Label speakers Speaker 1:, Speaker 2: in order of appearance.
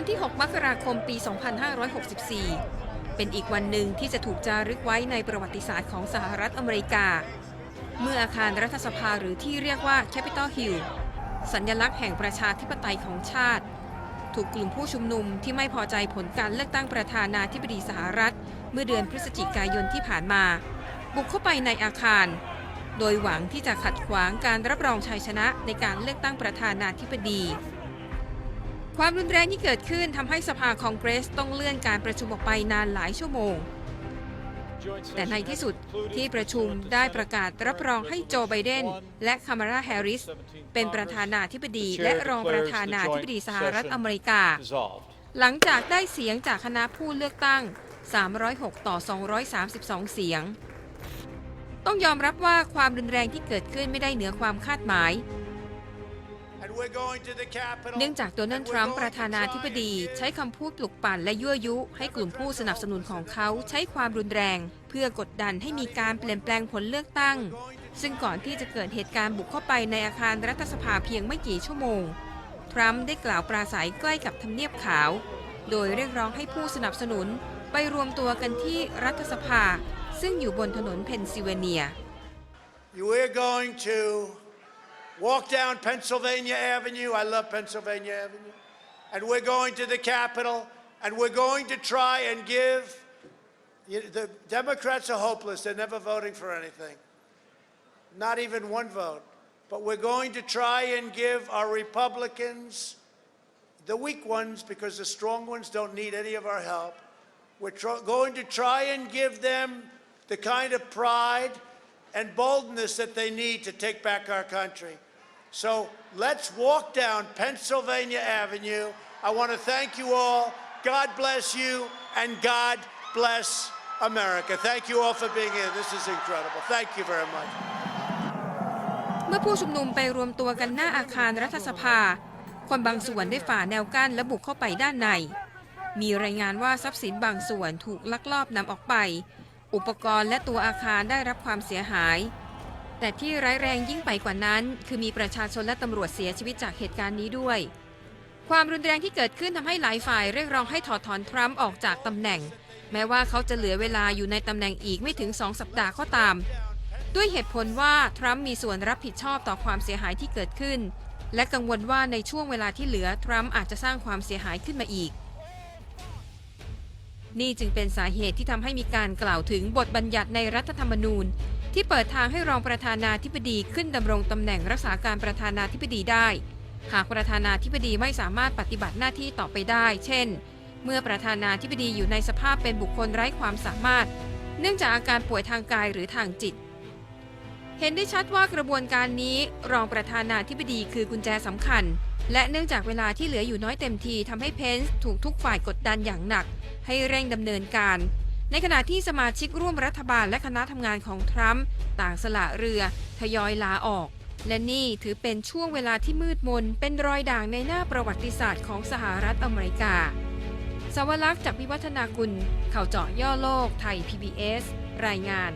Speaker 1: วันที่ 6 มกราคมปี 2564 เป็นอีกวันหนึ่งที่จะถูกจารึกไว้ในประวัติศาสตร์ของสหรัฐอเมริกา เมื่ออาคารรัฐสภาหรือที่เรียกว่า Capitol Hill สัญลักษณ์แห่งประชาธิปไตยของชาติ ถูกกลุ่มผู้ชุมนุมที่ไม่พอใจผลการเลือกตั้งประธานาธิบดีสหรัฐ เมื่อเดือนพฤศจิกายนที่ผ่านมา บุกเข้าไปในอาคาร โดยหวังที่จะขัดขวางการรับรองชัยชนะในการเลือกตั้งประธานาธิบดี ความรุนแรงที่เกิดขึ้นทำให้สภาคองเกรสต้องเลื่อนการประชุมออกไปนานหลายชั่วโมง แต่ในที่สุดที่ประชุมได้ประกาศรับรองให้โจไบเดน และคามาราแฮร์ริส เป็นประธานาธิบดีและรองประธานาธิบดีสหรัฐอเมริกา หลังจากได้เสียงจากคณะผู้เลือกตั้ง 306 ต่อ 232 เสียง ต้องยอมรับว่าความรุนแรงที่เกิดขึ้นไม่ได้เหนือความคาดหมาย เนื่องจากโดนัลด์ทรัมป์ประธานาธิบดีใช้คำพูดปลุกปั่นและยั่วยุ ให้กลุ่มผู้สนับสนุนของเขาใช้ความรุนแรง เพื่อกดดันให้มีการเปลี่ยนแปลงผลเลือกตั้ง ซึ่งก่อนที่จะเกิดเหตุการณ์บุกเข้าไปในอาคารรัฐสภาเพียงไม่กี่ชั่วโมง ทรัมป์ได้กล่าวปราศัยใกล้กับทำเนียบขาว โดยเรียกร้องให้ผู้สนับสนุนไปรวมตัวกันที่รัฐสภา ซึ่งอยู่บนถนนเพนซิลเวเนีย
Speaker 2: We're going to walk down Pennsylvania Avenue. I love Pennsylvania Avenue. And we're going to the Capitol, and we're going to try and give. The Democrats are hopeless. They're never voting for anything, not even one vote. But we're going to try and give our Republicans, the weak ones, because the strong ones don't need any of our help. We're going to try and give them the kind of pride and boldness that they need to take back our country. So let's walk down Pennsylvania Avenue. I want to thank you all. God bless you, and God bless America. Thank you all for being here. This is incredible. Thank you very much.
Speaker 1: เมื่อผู้ชุมนุมไปรวมตัวกันหน้าอาคารรัฐสภา คนบางส่วนได้ฝ่าแนวกั้นและบุกเข้าไปด้านใน มีรายงานว่าทรัพย์สินบางส่วนถูกลักลอบนำออกไป อุปกรณ์และตัวอาคารได้รับความเสียหาย แต่ที่ร้ายแรงยิ่งไปกว่านั้น คือมีประชาชนและตำรวจเสียชีวิตจากเหตุการณ์นี้ด้วย ความรุนแรงที่เกิดขึ้นทำให้หลายฝ่ายเรียกร้องให้ถอดถอนทรัมป์ออกจากตำแหน่ง แม้ว่าเขาจะเหลือเวลาอยู่ในตำแหน่งอีกไม่ถึง2สัปดาห์ก็ตาม ด้วยเหตุผลว่าทรัมป์มีส่วนรับผิดชอบต่อความเสียหายที่เกิดขึ้น และกังวลว่าในช่วงเวลาที่เหลือทรัมป์อาจจะสร้างความเสียหายขึ้นมาอีกนี่จึงเป็นสาเหตุที่ทำให้มีการกล่าวถึงบทบัญญัติในรัฐธรรมนูญ ที่เปิดทางให้รองประธานาธิบดีขึ้นดำรงตำแหน่งรักษาการประธานาธิบดีได้ หากประธานาธิบดีไม่สามารถปฏิบัติหน้าที่ต่อไปได้ เช่น เมื่อประธานาธิบดีอยู่ในสภาพเป็นบุคคลไร้ความสามารถ เนื่องจากอาการป่วยทางกายหรือทางจิต เห็นได้ชัดว่ากระบวนการนี้รองประธานาธิบดีคือกุญแจสำคัญ และเนื่องจากเวลาที่เหลืออยู่น้อยเต็มทีทำให้เพนส์ถูกทุกฝ่ายกดดันอย่างหนัก ให้เร่งดำเนินการ ในขณะที่สมาชิกร่วมรัฐบาลและคณะทำงานของทรัมป์ต่างสละเรือ ทยอยลาออก และนี่ถือเป็นช่วงเวลาที่มืดมน เป็นรอยด่างในหน้าประวัติศาสตร์ของสหรัฐอเมริกา สวรักษ์จากวิวัฒนากุล ข่าวเจาะย่อโลกไทย PBS รายงาน